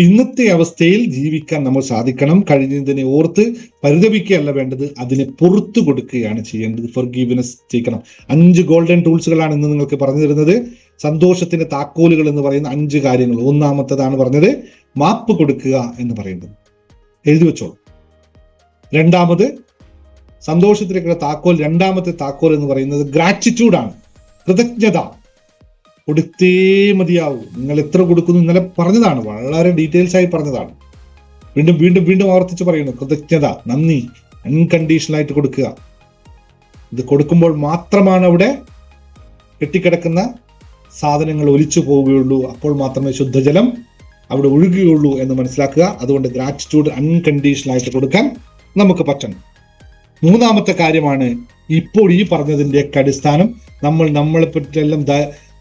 ഇന്നത്തെ അവസ്ഥയിൽ ജീവിക്കാൻ നമ്മൾ സാധിക്കണം. കഴിഞ്ഞതിനെ ഓർത്ത് പരിതപിക്കുകയല്ല വേണ്ടത്. അതിനെ പുറത്തു കൊടുക്കുകയാണ് ചെയ്യേണ്ടത്. ഫോർ ഗീവിനെസ് ചെയ്യിക്കണം അഞ്ച് ഗോൾഡൻ ടൂൾസുകളാണ് ഇന്ന് നിങ്ങൾക്ക് പറഞ്ഞു തരുന്നത്. സന്തോഷത്തിന്റെ താക്കോലുകൾ എന്ന് പറയുന്ന അഞ്ച് കാര്യങ്ങൾ. ഒന്നാമത്തതാണ് പറഞ്ഞത് മാപ്പ് കൊടുക്കുക എന്ന് പറയുന്നത്. എഴുതി വെച്ചോളൂ. രണ്ടാമത് സന്തോഷത്തിലേക്കുള്ള താക്കോൽ. രണ്ടാമത്തെ താക്കോൽ എന്ന് പറയുന്നത് ഗ്രാറ്റിറ്റ്യൂഡാണ് കൃതജ്ഞത. കൊടുത്തേ മതിയാവൂ. നിങ്ങൾ എത്ര കൊടുക്കുന്നു ഇന്നലെ പറഞ്ഞതാണ്. വളരെ ഡീറ്റെയിൽസ് ആയി പറഞ്ഞതാണ്. വീണ്ടും വീണ്ടും വീണ്ടും ആവർത്തിച്ച് പറയുന്നു. കൃതജ്ഞത നന്ദി അൺകണ്ടീഷണൽ ആയിട്ട് കൊടുക്കുക. ഇത് കൊടുക്കുമ്പോൾ മാത്രമാണ് അവിടെ കെട്ടിക്കിടക്കുന്ന സാധനങ്ങൾ ഒലിച്ചു പോവുകയുള്ളൂ. അപ്പോൾ മാത്രമേ ശുദ്ധജലം അവിടെ ഒഴുകുകയുള്ളൂ എന്ന് മനസ്സിലാക്കുക. അതുകൊണ്ട് ഗ്രാറ്റിറ്റ്യൂഡ് അൺകണ്ടീഷണൽ ആയിട്ട് കൊടുക്കാൻ നമുക്ക് പറ്റണം. മൂന്നാമത്തെ കാര്യമാണ് ഇപ്പോൾ ഈ പറഞ്ഞതിന്റെയൊക്കെ അടിസ്ഥാനം. നമ്മൾ നമ്മളെ പറ്റിയെല്ലാം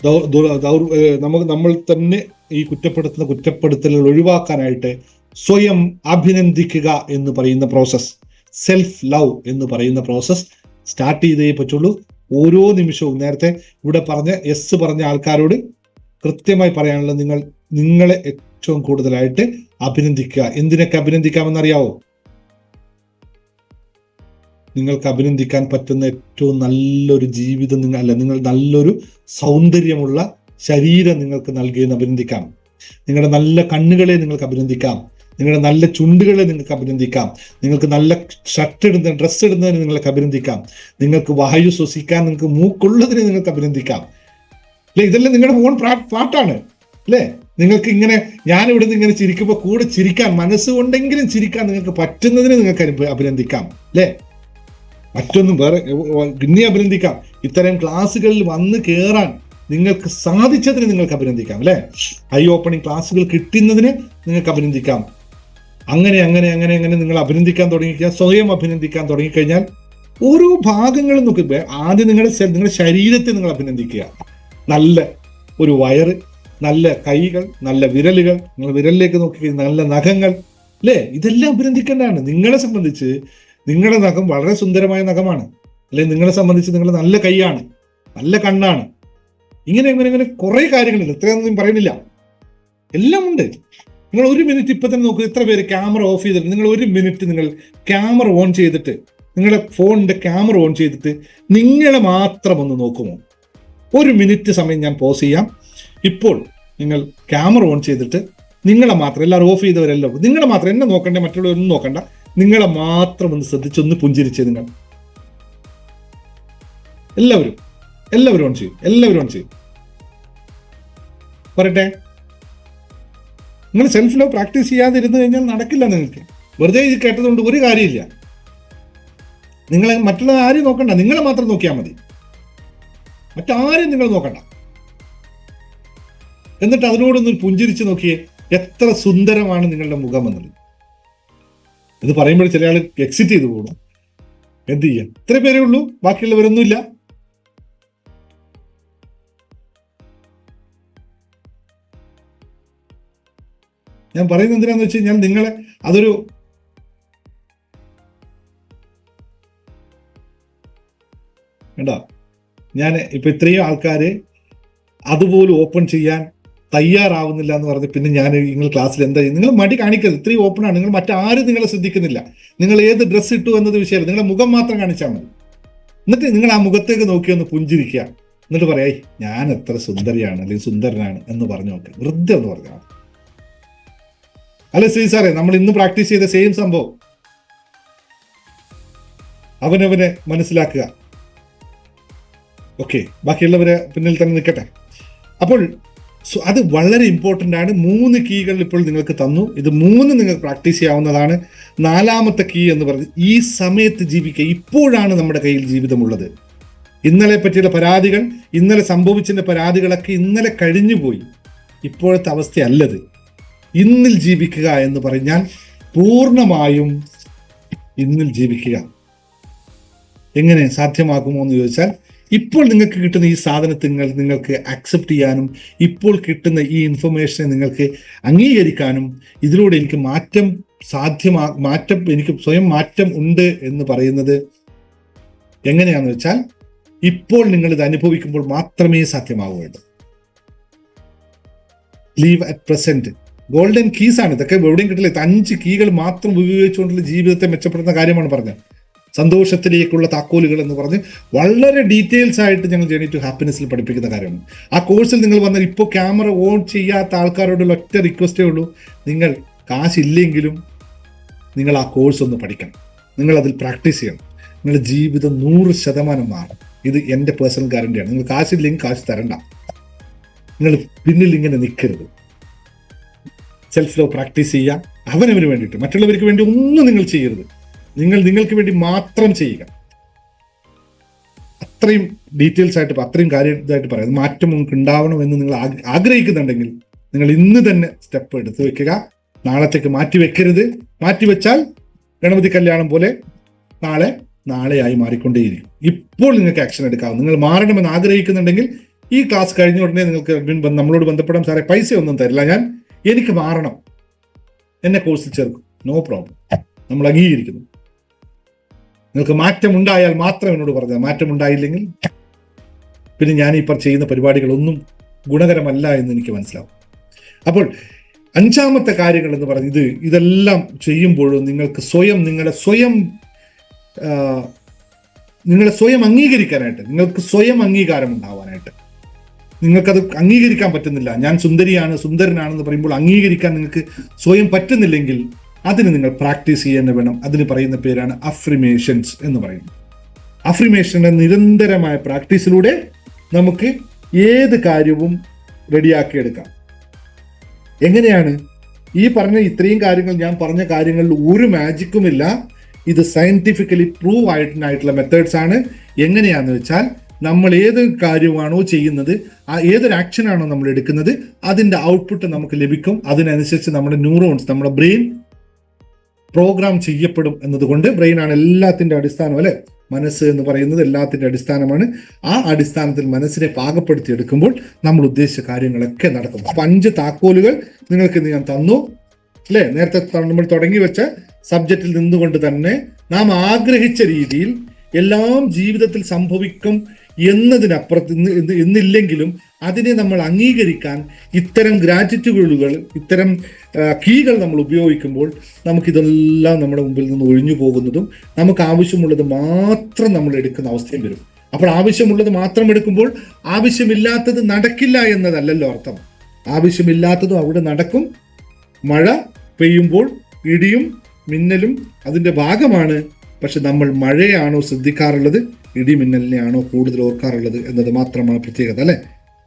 നമുക്ക് നമ്മൾ തന്നെ ഈ കുറ്റപ്പെടുത്തുന്ന കുറ്റപ്പെടുത്തലുകൾ ഒഴിവാക്കാനായിട്ട് സ്വയം അഭിനന്ദിക്കുക എന്ന് പറയുന്ന പ്രോസസ് സെൽഫ് ലവ് എന്ന് പറയുന്ന പ്രോസസ് സ്റ്റാർട്ട് ചെയ്തേ പറ്റുള്ളൂ. ഓരോ നിമിഷവും നേരത്തെ ഇവിടെ പറഞ്ഞ എസ് പറഞ്ഞ ആൾക്കാരോട് കൃത്യമായി പറയാനുള്ളത് നിങ്ങൾ നിങ്ങളെ ഏറ്റവും കൂടുതലായിട്ട് അഭിനന്ദിക്കുക. എന്തിനൊക്കെ അഭിനന്ദിക്കാമെന്നറിയാവോ? നിങ്ങൾക്ക് അഭിനന്ദിക്കാൻ പറ്റുന്ന ഏറ്റവും നല്ലൊരു ജീവിതം നിങ്ങൾ അല്ല നിങ്ങൾ നല്ലൊരു സൗന്ദര്യമുള്ള ശരീരം നിങ്ങൾക്ക് നൽകിയെന്ന് അഭിനന്ദിക്കാം. നിങ്ങളുടെ നല്ല കണ്ണുകളെ നിങ്ങൾക്ക് അഭിനന്ദിക്കാം. നിങ്ങളുടെ നല്ല ചുണ്ടുകളെ നിങ്ങൾക്ക് അഭിനന്ദിക്കാം. നിങ്ങൾക്ക് നല്ല ഷർട്ട് ഇടുന്ന ഡ്രസ്സ് ഇടുന്നതിന് നിങ്ങൾക്ക് അഭിനന്ദിക്കാം. നിങ്ങൾക്ക് വായു ശ്വസിക്കാൻ നിങ്ങൾക്ക് മൂക്കുള്ളതിനെ നിങ്ങൾക്ക് അഭിനന്ദിക്കാം. അല്ലെ? ഇതെല്ലാം നിങ്ങളുടെ ഓൺ പാട്ടാണ് അല്ലേ? നിങ്ങൾക്ക് ഇങ്ങനെ ഞാൻ ഇവിടുന്ന് ഇങ്ങനെ ചിരിക്കുമ്പോൾ കൂടെ ചിരിക്കാൻ മനസ്സുകൊണ്ടെങ്കിലും ചിരിക്കാൻ നിങ്ങൾക്ക് പറ്റുന്നതിനെ നിങ്ങൾക്ക് അഭിനന്ദിക്കാം. അല്ലേ? മറ്റൊന്നും വേറെ പിന്നെ അഭിനന്ദിക്കാം. ഇത്തരം ക്ലാസ്സുകളിൽ വന്ന് കയറാൻ നിങ്ങൾക്ക് സാധിച്ചതിന് നിങ്ങൾക്ക് അഭിനന്ദിക്കാം അല്ലെ? ഐ ഓപ്പണിംഗ് ക്ലാസ്സുകൾ കിട്ടുന്നതിന് നിങ്ങൾക്ക് അഭിനന്ദിക്കാം. അങ്ങനെ അങ്ങനെ അങ്ങനെ അങ്ങനെ നിങ്ങൾ അഭിനന്ദിക്കാൻ തുടങ്ങിക്കുക സ്വയം അഭിനന്ദിക്കാൻ തുടങ്ങിക്കഴിഞ്ഞാൽ ഓരോ ഭാഗങ്ങളും നോക്കി ആദ്യം നിങ്ങളുടെ നിങ്ങളുടെ ശരീരത്തെ നിങ്ങൾ അഭിനന്ദിക്കുക. നല്ല ഒരു വയറ് നല്ല കൈകൾ നല്ല വിരലുകൾ നിങ്ങൾ വിരലിലേക്ക് നോക്കി നല്ല നഖങ്ങൾ അല്ലേ? ഇതെല്ലാം അഭിനന്ദിക്കേണ്ടതാണ്. നിങ്ങളെ സംബന്ധിച്ച് നിങ്ങളുടെ നഖം വളരെ സുന്ദരമായ നഖമാണ്. അല്ലെങ്കിൽ നിങ്ങളെ സംബന്ധിച്ച് നിങ്ങൾ നല്ല കൈയാണ് നല്ല കണ്ണാണ്. ഇങ്ങനെ ഇങ്ങനെ ഇങ്ങനെ കുറെ കാര്യങ്ങളുണ്ട്. ഇത്രയൊന്നും പറയുന്നില്ല. എല്ലാം ഉണ്ട്. നിങ്ങൾ ഒരു മിനിറ്റ് ഇപ്പൊ തന്നെ നോക്കുക ഇത്ര പേര് ക്യാമറ ഓഫ് ചെയ്തിട്ട് നിങ്ങൾ ഒരു മിനിറ്റ് നിങ്ങൾ ക്യാമറ ഓൺ ചെയ്തിട്ട് നിങ്ങളുടെ ഫോണിന്റെ ക്യാമറ ഓൺ ചെയ്തിട്ട് നിങ്ങളെ മാത്രം ഒന്ന് നോക്കുമോ? ഒരു മിനിറ്റ് സമയം ഞാൻ പോസ് ചെയ്യാം. ഇപ്പോൾ നിങ്ങൾ ക്യാമറ ഓൺ ചെയ്തിട്ട് നിങ്ങളെ മാത്രം എല്ലാവരും ഓഫ് ചെയ്തവരെല്ലാം. നിങ്ങളെ മാത്രം എന്നെ നോക്കണ്ട മറ്റുള്ളവരൊന്നും നോക്കണ്ട. നിങ്ങളെ മാത്രം ഒന്ന് ശ്രദ്ധിച്ചൊന്ന് പുഞ്ചിരിച്ചേ നിങ്ങൾ. എല്ലാവരും എല്ലാവരും ഓൺ ചെയ്യും എല്ലാവരും ഓൺ ചെയ്യും. പറയട്ടെ? നിങ്ങൾ സെൽഫ് ലവ് പ്രാക്ടീസ് ചെയ്യാതിരുന്നു കഴിഞ്ഞാൽ നടക്കില്ല നിങ്ങൾക്ക്. വെറുതെ ഇത് കേട്ടതുകൊണ്ട് ഒരു കാര്യമില്ല. നിങ്ങൾ മറ്റുള്ള ആരെയും നോക്കണ്ട നിങ്ങളെ മാത്രം നോക്കിയാൽ മതി. മറ്റാരെയും നിങ്ങൾ നോക്കണ്ട. എന്നിട്ട് അതിനോടൊന്ന് പുഞ്ചിരിച്ച് നോക്കിയേ എത്ര സുന്ദരമാണ് നിങ്ങളുടെ മുഖം എന്നുള്ളത്. ഇത് പറയുമ്പോൾ ചില ആൾ എക്സിറ്റ് ചെയ്തു പോകും. എന്ത് ചെയ്യാം? ഇത്ര പേരേ ഉള്ളൂ. ബാക്കിയുള്ളവരൊന്നുമില്ല. ഞാൻ പറയുന്നത് എന്തിനാന്ന് വെച്ച് കഴിഞ്ഞാൽ നിങ്ങളെ അതൊരു വേണ്ട ഞാൻ ഇപ്പൊ ഇത്രയും ആൾക്കാരെ അതുപോലെ ഓപ്പൺ ചെയ്യാൻ തയ്യാറാവുന്നില്ല എന്ന് പറഞ്ഞ് പിന്നെ ഞാൻ നിങ്ങൾ ക്ലാസ്സിൽ എന്താ നിങ്ങൾ മടി കാണിക്കരുത്. ഇത്രയും ഓപ്പൺ ആണ്. നിങ്ങൾ മറ്റാരും നിങ്ങളെ ശ്രദ്ധിക്കുന്നില്ല. നിങ്ങൾ ഏത് ഡ്രസ്സ് ഇട്ടു എന്നത് വിഷയമല്ല. നിങ്ങളുടെ മുഖം മാത്രം കാണിച്ചാൽ മതി. എന്നിട്ട് നിങ്ങൾ ആ മുഖത്തേക്ക് നോക്കി ഒന്ന് പുഞ്ചിരിക്കുക. എന്നിട്ട് പറയായി ഞാൻ എത്ര സുന്ദരിയാണ് അല്ലെങ്കിൽ സുന്ദരനാണ് എന്ന് പറഞ്ഞു നോക്ക്. വെറുതെ എന്ന് പറഞ്ഞാൽ. അല്ലെ ശ്രീ സാറേ നമ്മൾ ഇന്ന് പ്രാക്ടീസ് ചെയ്ത സെയിം സംഭവം. അവനവനെ മനസ്സിലാക്കുക. ഓക്കെ ബാക്കിയുള്ളവരെ പിന്നിൽ തന്നെ നിൽക്കട്ടെ. അപ്പോൾ സോ അത് വളരെ ഇമ്പോർട്ടന്റ് ആണ്. മൂന്ന് കീകൾ ഇപ്പോൾ നിങ്ങൾക്ക് തന്നു. ഇത് മൂന്ന് നിങ്ങൾക്ക് പ്രാക്ടീസ് ചെയ്യാവുന്നതാണ്. നാലാമത്തെ കീ എന്ന് പറഞ്ഞ് ഈ സമയത്ത് ജീവിക്കുക ഇപ്പോഴാണ് നമ്മുടെ കയ്യിൽ ജീവിതമുള്ളത്. ഇന്നലെ പറ്റിയുള്ള പരാതികൾ ഇന്നലെ സംഭവിച്ചതിന്റെ പരാതികളൊക്കെ ഇന്നലെ കഴിഞ്ഞുപോയി. ഇപ്പോഴത്തെ അവസ്ഥയല്ലത്. ഇന്നിൽ ജീവിക്കുക എന്ന് പറഞ്ഞാൽ പൂർണമായും ഇന്നിൽ ജീവിക്കുക. എങ്ങനെ സാധ്യമാകുമോ എന്ന് ചോദിച്ചാൽ ഇപ്പോൾ നിങ്ങൾക്ക് കിട്ടുന്ന ഈ സാധനത്തെ നിങ്ങൾ നിങ്ങൾക്ക് അക്സെപ്റ്റ് ചെയ്യാനും ഇപ്പോൾ കിട്ടുന്ന ഈ ഇൻഫർമേഷനെ നിങ്ങൾക്ക് അംഗീകരിക്കാനും ഇതിലൂടെ എനിക്ക് മാറ്റം സാധ്യമാ മാറ്റം എനിക്ക് സ്വയം മാറ്റം ഉണ്ട് എന്ന് പറയുന്നത് എങ്ങനെയാണെന്ന് വെച്ചാൽ ഇപ്പോൾ നിങ്ങൾ ഇത് അനുഭവിക്കുമ്പോൾ മാത്രമേ സാധ്യമാവുകയുള്ളൂ. Live at present golden keys ആണ്. ഇതൊക്കെ എവിടെയും കിട്ടില്ല അഞ്ച് കീകൾ മാത്രം ഉപയോഗിച്ചുകൊണ്ടുള്ള ജീവിതത്തെ മെച്ചപ്പെടുന്ന കാര്യമാണ് പറഞ്ഞത്. സന്തോഷത്തിലേക്കുള്ള താക്കോലുകൾ എന്ന് പറഞ്ഞ് വളരെ ഡീറ്റെയിൽസ് ആയിട്ട് ഞങ്ങൾ ജേണി ടു ഹാപ്പിനെസ്സിൽ പഠിപ്പിക്കുന്ന കാര്യമാണ്. ആ കോഴ്സിൽ നിങ്ങൾ വന്നാൽ ഇപ്പോൾ ക്യാമറ ഓൺ ചെയ്യാത്ത ആൾക്കാരോടുള്ള ഒറ്റ റിക്വസ്റ്റേ ഉള്ളൂ. നിങ്ങൾ കാശില്ലെങ്കിലും നിങ്ങൾ ആ കോഴ്സ് ഒന്ന് പഠിക്കണം. നിങ്ങൾ അതിൽ പ്രാക്ടീസ് ചെയ്യണം. നിങ്ങളുടെ ജീവിതം നൂറ് ശതമാനം മാറും. ഇത് എന്റെ പേഴ്സണൽ ഗ്യാരണ്ടിയാണ് നിങ്ങൾ കാശില്ലെങ്കിൽ കാശ് തരണ്ട. നിങ്ങൾ പിന്നിൽ ഇങ്ങനെ നിൽക്കരുത്. സെൽഫ് ലവ് പ്രാക്ടീസ് ചെയ്യുക. അവനവന് വേണ്ടിയിട്ട്. മറ്റുള്ളവർക്ക് വേണ്ടി ഒന്നും നിങ്ങൾ ചെയ്യരുത്. നിങ്ങൾ നിങ്ങൾക്ക് വേണ്ടി മാത്രം ചെയ്യുക. അത്രയും ഡീറ്റെയിൽസ് ആയിട്ട് അത്രയും കാര്യമായിട്ട് പറയാം. മാറ്റം നിങ്ങൾക്ക് ഉണ്ടാവണം എന്ന് നിങ്ങൾ ആഗ്രഹിക്കുന്നുണ്ടെങ്കിൽ നിങ്ങൾ ഇന്ന് തന്നെ സ്റ്റെപ്പ് എടുത്തു വെക്കുക. നാളത്തേക്ക് മാറ്റി വെക്കരുത്. മാറ്റി വെച്ചാൽ ഗണപതി കല്യാണം പോലെ നാളെ നാളെയായി മാറിക്കൊണ്ടേയിരിക്കും. ഇപ്പോൾ നിങ്ങൾക്ക് ആക്ഷൻ എടുക്കാം നിങ്ങൾ മാറണമെന്ന് ആഗ്രഹിക്കുന്നുണ്ടെങ്കിൽ ഈ ക്ലാസ് കഴിഞ്ഞ ഉടനെ നിങ്ങൾക്ക് നമ്മളോട് ബന്ധപ്പെടാം. സാറേ പൈസ ഒന്നും തരില്ല. ഞാൻ എനിക്ക് മാറണം. എന്നെ കോഴ്സിൽ ചേർക്കും. നോ പ്രോബ്ലം നമ്മൾ അംഗീകരിക്കുന്നു. നിങ്ങൾക്ക് മാറ്റം ഉണ്ടായാൽ മാത്രം എന്നോട് പറഞ്ഞാൽ മാറ്റം ഉണ്ടായില്ലെങ്കിൽ പിന്നെ ഞാൻ ഇപ്പം ചെയ്യുന്ന പരിപാടികളൊന്നും ഗുണകരമല്ല എന്ന് എനിക്ക് മനസ്സിലാവും. അപ്പോൾ അഞ്ചാമത്തെ കാര്യങ്ങൾ എന്ന് പറഞ്ഞ ഇത് ഇതെല്ലാം ചെയ്യുമ്പോഴും നിങ്ങൾക്ക് സ്വയം നിങ്ങളെ സ്വയം നിങ്ങളെ സ്വയം അംഗീകരിക്കാനായിട്ട് നിങ്ങൾക്ക് സ്വയം അംഗീകാരം ഉണ്ടാവാനായിട്ട്. നിങ്ങൾക്കത് അംഗീകരിക്കാൻ പറ്റുന്നില്ല. ഞാൻ സുന്ദരിയാണ് സുന്ദരനാണെന്ന് പറയുമ്പോൾ അംഗീകരിക്കാൻ നിങ്ങൾക്ക് സ്വയം പറ്റുന്നില്ലെങ്കിൽ അതിന് നിങ്ങൾ പ്രാക്ടീസ് ചെയ്യാൻ വേണം. അതിന് പറയുന്ന പേരാണ് അഫ്രിമേഷൻസ് എന്ന് പറയുന്നത്. അഫ്രിമേഷന്റെ നിരന്തരമായ പ്രാക്ടീസിലൂടെ നമുക്ക് ഏത് കാര്യവും റെഡിയാക്കിയെടുക്കാം. എങ്ങനെയാണ്? ഈ പറഞ്ഞ ഇത്രയും കാര്യങ്ങൾ ഞാൻ പറഞ്ഞ കാര്യങ്ങളിൽ ഒരു മാജിക്കുമില്ല ഇത് സയന്റിഫിക്കലി പ്രൂവ് ആയിട്ടുള്ള മെത്തേഡ്സ് ആണ്. എങ്ങനെയാണെന്ന് വെച്ചാൽ നമ്മൾ ഏത് കാര്യമാണോ ചെയ്യുന്നത് ആ ഏതൊരു ആക്ഷനാണോ നമ്മൾ എടുക്കുന്നത് അതിന്റെ ഔട്ട്പുട്ട് നമുക്ക് ലഭിക്കും. അതിനനുസരിച്ച് നമ്മുടെ ന്യൂറോൺസ് നമ്മുടെ ബ്രെയിൻ പ്രോഗ്രാം ചെയ്യപ്പെടും എന്നതുകൊണ്ട് ബ്രെയിൻ ആണ് എല്ലാത്തിന്റെ അടിസ്ഥാനം അല്ലെ? മനസ്സ് എന്ന് പറയുന്നത് എല്ലാത്തിന്റെ അടിസ്ഥാനമാണ്. ആ അടിസ്ഥാനത്തിൽ മനസ്സിനെ പാകപ്പെടുത്തി എടുക്കുമ്പോൾ നമ്മൾ ഉദ്ദേശിച്ച കാര്യങ്ങളൊക്കെ നടക്കും. അപ്പം അഞ്ച് താക്കോലുകൾ നിങ്ങൾക്ക് ഞാൻ തന്നു. അല്ലേ? നേരത്തെ നമ്മൾ തുടങ്ങി വെച്ച സബ്ജക്റ്റിൽ നിന്നുകൊണ്ട് തന്നെ നാം ആഗ്രഹിച്ച രീതിയിൽ എല്ലാം ജീവിതത്തിൽ സംഭവിക്കും എന്നതിനപ്പുറത്ത് ഇന്ന് ഇന്ന് ഇന്നില്ലെങ്കിലും അതിനെ നമ്മൾ അംഗീകരിക്കാൻ ഇത്തരം ഗ്രാറ്റിറ്റ്യൂഡുകൾ ഇത്തരം കീകൾ നമ്മൾ ഉപയോഗിക്കുമ്പോൾ നമുക്കിതെല്ലാം നമ്മുടെ മുമ്പിൽ നിന്ന് ഒഴിഞ്ഞു പോകുന്നതും നമുക്ക് ആവശ്യമുള്ളത് മാത്രം നമ്മൾ എടുക്കുന്ന അവസ്ഥയും വരും. അപ്പോൾ ആവശ്യമുള്ളത് മാത്രം എടുക്കുമ്പോൾ ആവശ്യമില്ലാത്തത് നടക്കില്ല എന്നതല്ലല്ലോ അർത്ഥം. ആവശ്യമില്ലാത്തതും അവിടെ നടക്കും. മഴ പെയ്യുമ്പോൾ ഇടിയും മിന്നലും അതിന്റെ ഭാഗമാണ്. പക്ഷെ നമ്മൾ മഴയാണോ ശ്രദ്ധിക്കാറുള്ളത്? ഇടിമിന്നലിനെയാണോ കൂടുതൽ ഓർക്കാറുള്ളത് എന്നത് മാത്രമാണ് പ്രത്യേകത അല്ലേ?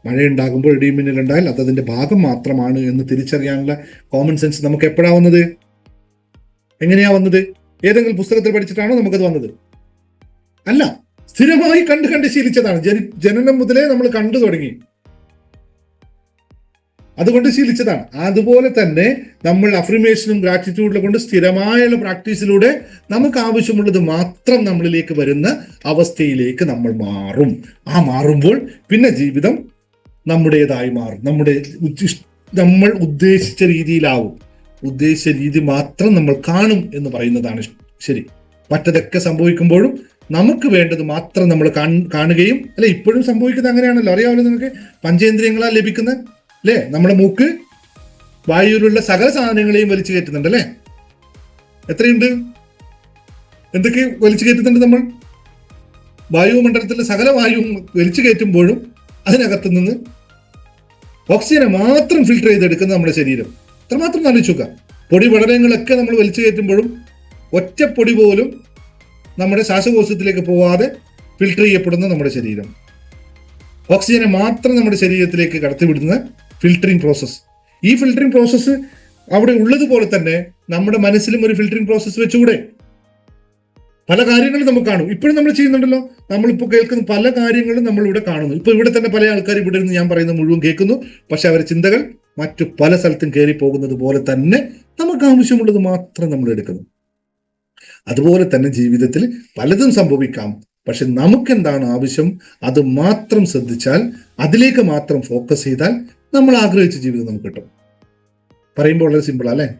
മഴയുണ്ടാകുമ്പോൾ ഇടിമിന്നൽ ഉണ്ടായാൽ അത് അതിന്റെ ഭാഗം മാത്രമാണ് എന്ന് തിരിച്ചറിയാനുള്ള കോമൺ സെൻസ് നമുക്ക് എപ്പോഴാ വന്നത്? എങ്ങനെയാ വന്നത്? ഏതെങ്കിലും പുസ്തകത്തിൽ പഠിച്ചിട്ടാണോ നമുക്കത് വന്നത്? അല്ല സ്ഥിരമായി കണ്ട് കണ്ട് ശീലിച്ചതാണ്. ജനി ജനനം മുതലേ നമ്മൾ കണ്ടു തുടങ്ങി. അതുകൊണ്ട് ശീലിച്ചതാണ്. അതുപോലെ തന്നെ നമ്മൾ അഫ്രിമേഷനും ഗ്രാറ്റിറ്റ്യൂഡിലും കൊണ്ട് സ്ഥിരമായുള്ള പ്രാക്ടീസിലൂടെ നമുക്ക് ആവശ്യമുള്ളത് മാത്രം നമ്മളിലേക്ക് വരുന്ന അവസ്ഥയിലേക്ക് നമ്മൾ മാറും. ആ മാറുമ്പോൾ പിന്നെ ജീവിതം നമ്മുടേതായി മാറും. നമ്മുടെ നമ്മൾ ഉദ്ദേശിച്ച രീതിയിലാവും. ഉദ്ദേശിച്ച രീതി മാത്രം നമ്മൾ കാണും എന്ന് പറയുന്നതാണ് ശരി. മറ്റതൊക്കെ സംഭവിക്കുമ്പോഴും നമുക്ക് വേണ്ടത് മാത്രം നമ്മൾ കാണ്- കാണുകയും അല്ലെ ഇപ്പോഴും സംഭവിക്കുന്നത് അങ്ങനെയാണല്ലോ. അറിയാമല്ലോ നിങ്ങൾക്ക്? പഞ്ചേന്ദ്രിയങ്ങളാൽ ലഭിക്കുന്ന അല്ലേ നമ്മുടെ മൂക്ക് വായുവിലുള്ള സകല സാധനങ്ങളെയും വലിച്ചു കയറ്റുന്നുണ്ട് അല്ലേ എത്രയുണ്ട്? എന്തൊക്കെ വലിച്ചു കയറ്റുന്നുണ്ട് നമ്മൾ? വായുമണ്ഡലത്തിലെ സകല വായുവും വലിച്ചു കയറ്റുമ്പോഴും അതിനകത്ത് നിന്ന് ഓക്സിജനെ മാത്രം ഫിൽട്ടർ ചെയ്തെടുക്കുന്ന നമ്മുടെ ശരീരം. അത്രമാത്രം ആലോചിച്ച് നോക്കുക. പൊടി പടലങ്ങളൊക്കെ നമ്മൾ വലിച്ചു കയറ്റുമ്പോഴും ഒറ്റ പൊടി പോലും നമ്മുടെ ശ്വാസകോശത്തിലേക്ക് പോവാതെ ഫിൽട്ടർ ചെയ്യപ്പെടുന്ന നമ്മുടെ ശരീരം. ഓക്സിജനെ മാത്രം നമ്മുടെ ശരീരത്തിലേക്ക് കടത്തിവിടുന്ന ഫിൽറ്ററിംഗ് പ്രോസസ്സ് ഈ ഫിൽറ്ററിംഗ് പ്രോസസ്സ് അവിടെ ഉള്ളതുപോലെ തന്നെ നമ്മുടെ മനസ്സിലും ഒരു ഫിൽറ്ററിംഗ് പ്രോസസ്സ് വെച്ചുകൂടെ? പല കാര്യങ്ങളും നമുക്ക് കാണും. ഇപ്പോഴും നമ്മൾ ചെയ്യുന്നുണ്ടല്ലോ. നമ്മളിപ്പോൾ കേൾക്കുന്ന പല കാര്യങ്ങളും നമ്മൾ ഇവിടെ കാണുന്നു. ഇപ്പൊ ഇവിടെ തന്നെ പല ആൾക്കാർ ഇവിടെ നിന്ന് ഞാൻ പറയുന്ന മുഴുവൻ കേൾക്കുന്നു. പക്ഷെ അവരുടെ ചിന്തകൾ മറ്റു പല സ്ഥലത്തും കയറി പോകുന്നത് പോലെ തന്നെ നമുക്ക് ആവശ്യമുള്ളത് മാത്രം നമ്മൾ എടുക്കുന്നു. അതുപോലെ തന്നെ ജീവിതത്തിൽ പലതും സംഭവിക്കാം. പക്ഷെ നമുക്ക് എന്താണ് ആവശ്യം? അത് മാത്രം ശ്രദ്ധിച്ചാൽ അതിലേക്ക് മാത്രം ഫോക്കസ് ചെയ്താൽ നമ്മൾ ആഗ്രഹിച്ച ജീവിതം നമുക്ക് കിട്ടും. പറയുമ്പോൾ വളരെ സിമ്പിളാണ് അല്ലേ?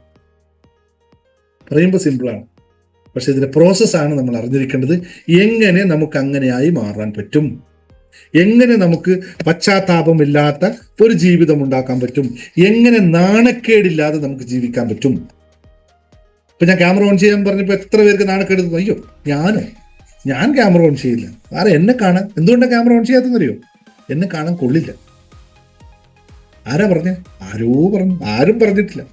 പറയുമ്പോൾ സിമ്പിളാണ് പക്ഷെ ഇതിന്റെ പ്രോസസ്സാണ് നമ്മൾ അറിഞ്ഞിരിക്കേണ്ടത്. എങ്ങനെ നമുക്ക് അങ്ങനെയായി മാറാൻ പറ്റും? എങ്ങനെ നമുക്ക് പശ്ചാത്താപമില്ലാത്ത ഒരു ജീവിതം ഉണ്ടാക്കാൻ പറ്റും? എങ്ങനെ നാണക്കേടില്ലാതെ നമുക്ക് ജീവിക്കാൻ പറ്റും? ഇപ്പൊ ഞാൻ ക്യാമറ ഓൺ ചെയ്യാൻ പറഞ്ഞപ്പോൾ എത്ര പേർക്ക് നാണക്കേട് അയ്യോ ഞാനോ? ഞാൻ ക്യാമറ ഓൺ ചെയ്യില്ല. ആരെ എന്നെ കാണാൻ? എന്തുകൊണ്ടാണ് ക്യാമറ ഓൺ ചെയ്യാത്തതെന്നറിയോ? എന്നെ കാണാൻ കൊള്ളില്ല. ആരാ പറഞ്ഞ? ആരോ പറഞ്ഞു. ആരും പറഞ്ഞിട്ടില്ല.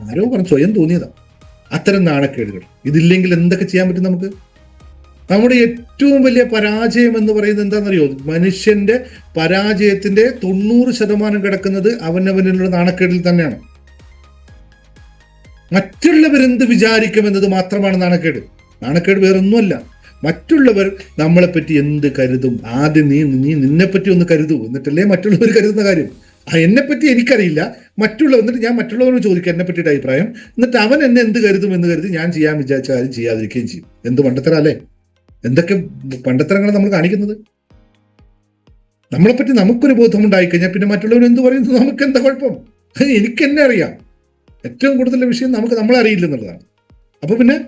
ആരോ പറഞ്ഞു. സ്വയം തോന്നിയതാ. അത്തരം നാണക്കേടുകൾ. ഇതില്ലെങ്കിൽ എന്തൊക്കെ ചെയ്യാൻ പറ്റും നമുക്ക്? നമ്മുടെ ഏറ്റവും വലിയ പരാജയം എന്ന് പറയുന്നത് എന്താണെന്നറിയോ? മനുഷ്യന്റെ പരാജയത്തിന്റെ തൊണ്ണൂറ് ശതമാനം കിടക്കുന്നത് അവനവനുള്ള നാണക്കേടിൽ തന്നെയാണ്. മറ്റുള്ളവരെന്ത് വിചാരിക്കുമെന്നത് മാത്രമാണ് നാണക്കേട്. നാണക്കേട് വേറൊന്നുമല്ല. മറ്റുള്ളവർ നമ്മളെപ്പറ്റി എന്ത് കരുതും? ആദ്യം നീ നീ നിന്നെപ്പറ്റി ഒന്ന് കരുതൂ. എന്നിട്ടല്ലേ മറ്റുള്ളവർ കരുതുന്ന കാര്യം? എന്നെപ്പറ്റി എനിക്കറിയില്ല. മറ്റുള്ളവർ എന്നിട്ട് ഞാൻ മറ്റുള്ളവരോട് ചോദിക്കാം എന്നെ പറ്റിയിട്ട് അഭിപ്രായം. എന്നിട്ട് അവൻ എന്നെ എന്ത് കരുതും എന്ന് കരുതി ഞാൻ ചെയ്യാൻ വിചാരിച്ച കാര്യം ചെയ്യാതിരിക്കുകയും ചെയ്യും. എന്ത് പണ്ടത്തരല്ലേ എന്തൊക്കെ പണ്ടത്തരങ്ങൾ നമ്മൾ കാണിക്കുന്നത്? നമ്മളെപ്പറ്റി നമുക്കൊരു ബോധം ഉണ്ടായിക്കഴിഞ്ഞാൽ പിന്നെ മറ്റുള്ളവർ എന്ത് പറയുന്നു? നമുക്ക് എന്താ കുഴപ്പം? എനിക്ക് എന്നെ അറിയാം. ഏറ്റവും കൂടുതൽ വിഷയം നമുക്ക് നമ്മളെ അറിയില്ല എന്നുള്ളതാണ്. അപ്പൊ പിന്നെ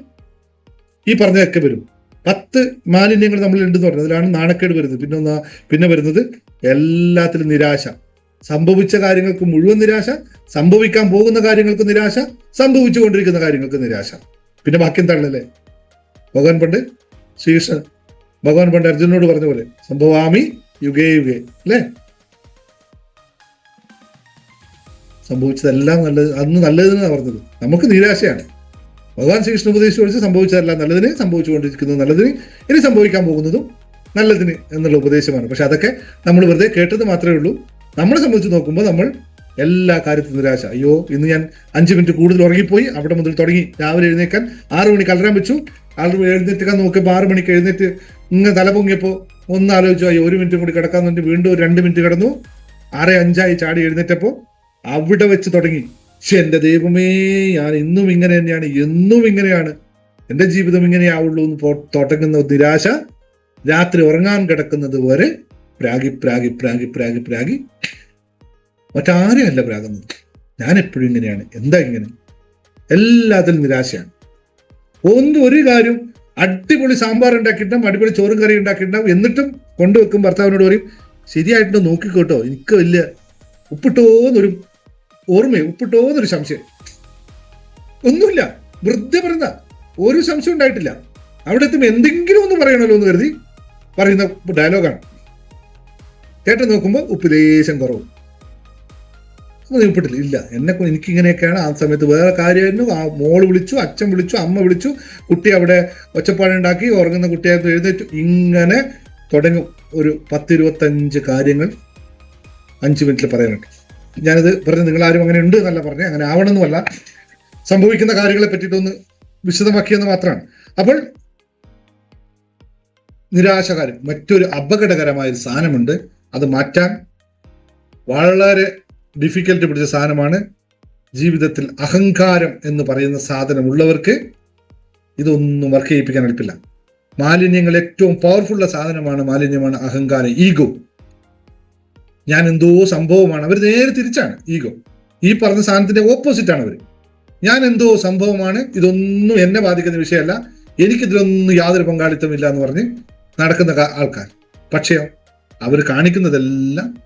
ഈ പറഞ്ഞതൊക്കെ വരും. പത്ത് മാലിന്യങ്ങൾ നമ്മൾ ഉണ്ടെന്ന് പറഞ്ഞത് അതിലാണ് നാണക്കേട് വരുന്നത്. പിന്നെ ഒന്ന് പിന്നെ വരുന്നത് എല്ലാത്തിലും നിരാശ. സംഭവിച്ച കാര്യങ്ങൾക്ക് മുഴുവൻ നിരാശ സംഭവിക്കാൻ പോകുന്ന കാര്യങ്ങൾക്ക് നിരാശ സംഭവിച്ചുകൊണ്ടിരിക്കുന്ന കാര്യങ്ങൾക്ക് നിരാശ. പിന്നെ ബാക്കി എന്താണല്ലേ? ഭഗവാൻ പണ്ട് ശ്രീകൃഷ്ണൻ ഭഗവാൻ പണ്ട് അർജുനോട് പറഞ്ഞ പോലെ സംഭവാമി യുഗേ യുഗേ അല്ലേ? സംഭവിച്ചതെല്ലാം നല്ലത് അന്ന് നല്ലതെന്നാണ് പറഞ്ഞത്. നമുക്ക് നിരാശയാണ്. ഭഗവാൻ ശ്രീകൃഷ്ണ ഉപദേശിച്ചു ഒഴിച്ച് സംഭവിച്ചതെല്ലാം നല്ലതിന് സംഭവിച്ചുകൊണ്ടിരിക്കുന്നത് നല്ലതിന് ഇനി സംഭവിക്കാൻ പോകുന്നതും നല്ലതിന് എന്നുള്ള ഉപദേശമാണ്. പക്ഷെ അതൊക്കെ നമ്മൾ വെറുതെ കേട്ടത് മാത്രമേ ഉള്ളൂ. നമ്മളെ സംബന്ധിച്ച് നോക്കുമ്പോൾ നമ്മൾ എല്ലാ കാര്യത്തിലും നിരാശ. അയ്യോ ഇന്ന് ഞാൻ അഞ്ച് മിനിറ്റ് കൂടുതൽ ഉറങ്ങിപ്പോയി. അവിടെ മുതൽ തുടങ്ങി. രാവിലെ എഴുന്നേക്കാൻ ആറ് മണിക്ക് അലറാൻ വെച്ചു. ആറ് മണി എഴുന്നേറ്റ് നോക്കിയപ്പോൾ ആറ് മണിക്ക് എഴുന്നേറ്റ് ഇങ്ങനെ തല പൊങ്ങിയപ്പോൾ ഒന്ന് ആലോചിച്ചു. അയ്യോ ഒരു മിനിറ്റ് കൂടി കിടക്കാൻ വേണ്ടി വീണ്ടും ഒരു രണ്ട് മിനിറ്റ് കിടന്നു. ആറ് അഞ്ചായി ചാടി എഴുന്നേറ്റപ്പോൾ അവിടെ വെച്ച് തുടങ്ങി. പക്ഷെ എന്റെ ദൈവമേ ഞാൻ ഇന്നും ഇങ്ങനെ തന്നെയാണ്. എന്നും ഇങ്ങനെയാണ്. എന്റെ ജീവിതം ഇങ്ങനെയാവുള്ളൂ എന്ന് തുടങ്ങുന്ന നിരാശ. രാത്രി ഉറങ്ങാൻ കിടക്കുന്നത് വരെ പ്രാഗി പ്രാഗി പ്രാഗി പ്രാഗി പ്രാഗി മറ്റാരും അല്ല പ്രാകുന്നത് ഞാൻ എപ്പോഴും ഇങ്ങനെയാണ്. എന്താ ഇങ്ങനെ? എല്ലാത്തിലും നിരാശയാണ്. ഒന്നും ഒരു കാര്യം അടിപൊളി സാമ്പാർ ഉണ്ടാക്കിയിട്ടുണ്ടാവും അടിപൊളി ചോറും കറി ഉണ്ടാക്കിയിട്ടുണ്ടാവും എന്നിട്ടും കൊണ്ടുവെക്കും ഭർത്താവിനോട് പറയും ശരിയായിട്ട് നോക്കിക്കോട്ടോ എനിക്ക് വലിയ ഉപ്പിട്ടോന്നൊരു ഓർമ്മയോ ഉപ്പിട്ടോന്നൊരു സംശയം. ഒന്നുമില്ല വൃദ്ധ പറഞ്ഞ ഒരു സംശയം ഉണ്ടായിട്ടില്ല. അവിടെ എത്തുമ്പോൾ എന്തെങ്കിലും ഒന്ന് പറയണമല്ലോ എന്ന് കരുതി പറയുന്ന ഡയലോഗാണ്. ചേട്ടൻ നോക്കുമ്പോൾ ഉപ്പ് ലേശം കുറവ്. ഒന്നും ഇല്ല. എന്നെ എനിക്കിങ്ങനെയൊക്കെയാണ് എനിക്ക് ആ സമയത്ത് വേറെ കാര്യമായിരുന്നു. ആ മോൾ വിളിച്ചു അച്ഛൻ വിളിച്ചു അമ്മ വിളിച്ചു. കുട്ടി അവിടെ ഒച്ചപ്പാടുണ്ടാക്കി ഉറങ്ങുന്ന കുട്ടിയെ എഴുന്നേറ്റു. ഇങ്ങനെ തുടങ്ങും. ഒരു പത്തിരുപത്തഞ്ച് കാര്യങ്ങൾ അഞ്ച് മിനിറ്റിൽ പറയാനുണ്ട് ഞാനിത് പറഞ്ഞു നിങ്ങൾ ആരും അങ്ങനെ ഉണ്ട് എന്നല്ല പറഞ്ഞു. അങ്ങനെ ആവണമെന്നുമല്ല. സംഭവിക്കുന്ന കാര്യങ്ങളെ പറ്റിയിട്ടൊന്ന് വിശദമാക്കിയെന്ന് മാത്രമാണ്. അപ്പോൾ നിരാശകാരം മറ്റൊരു അപകടകരമായ ഒരു സാധനമുണ്ട്. അത് മാറ്റാൻ വളരെ ഡിഫിക്കൽട്ട് പിടിച്ച സാധനമാണ് ജീവിതത്തിൽ അഹങ്കാരം എന്ന് പറയുന്ന സാധനം സാധനമുള്ളവർക്ക് ഇതൊന്നും വർക്ക് ചെയ്യിപ്പിക്കാൻ എളുപ്പില്ല. മാലിന്യങ്ങൾ ഏറ്റവും പവർഫുള്ള സാധനമാണ് മാലിന്യമാണ് അഹങ്കാരം ഈഗോ ഞാൻ എന്തോ സംഭവമാണ് അവർ നേരെ തിരിച്ചാണ് ഈഗോ ഈ പറഞ്ഞ സാധനത്തിന്റെ ഓപ്പോസിറ്റാണ് അവർ ഞാൻ എന്തോ സംഭവമാണ് ഇതൊന്നും എന്നെ ബാധിക്കുന്ന വിഷയമല്ല എനിക്കിതിലൊന്നും യാതൊരു പങ്കാളിത്തമില്ല എന്ന് പറഞ്ഞ് നടക്കുന്ന ആൾക്കാർ. പക്ഷേ അവർ കാണിക്കുന്നതെല്ലാം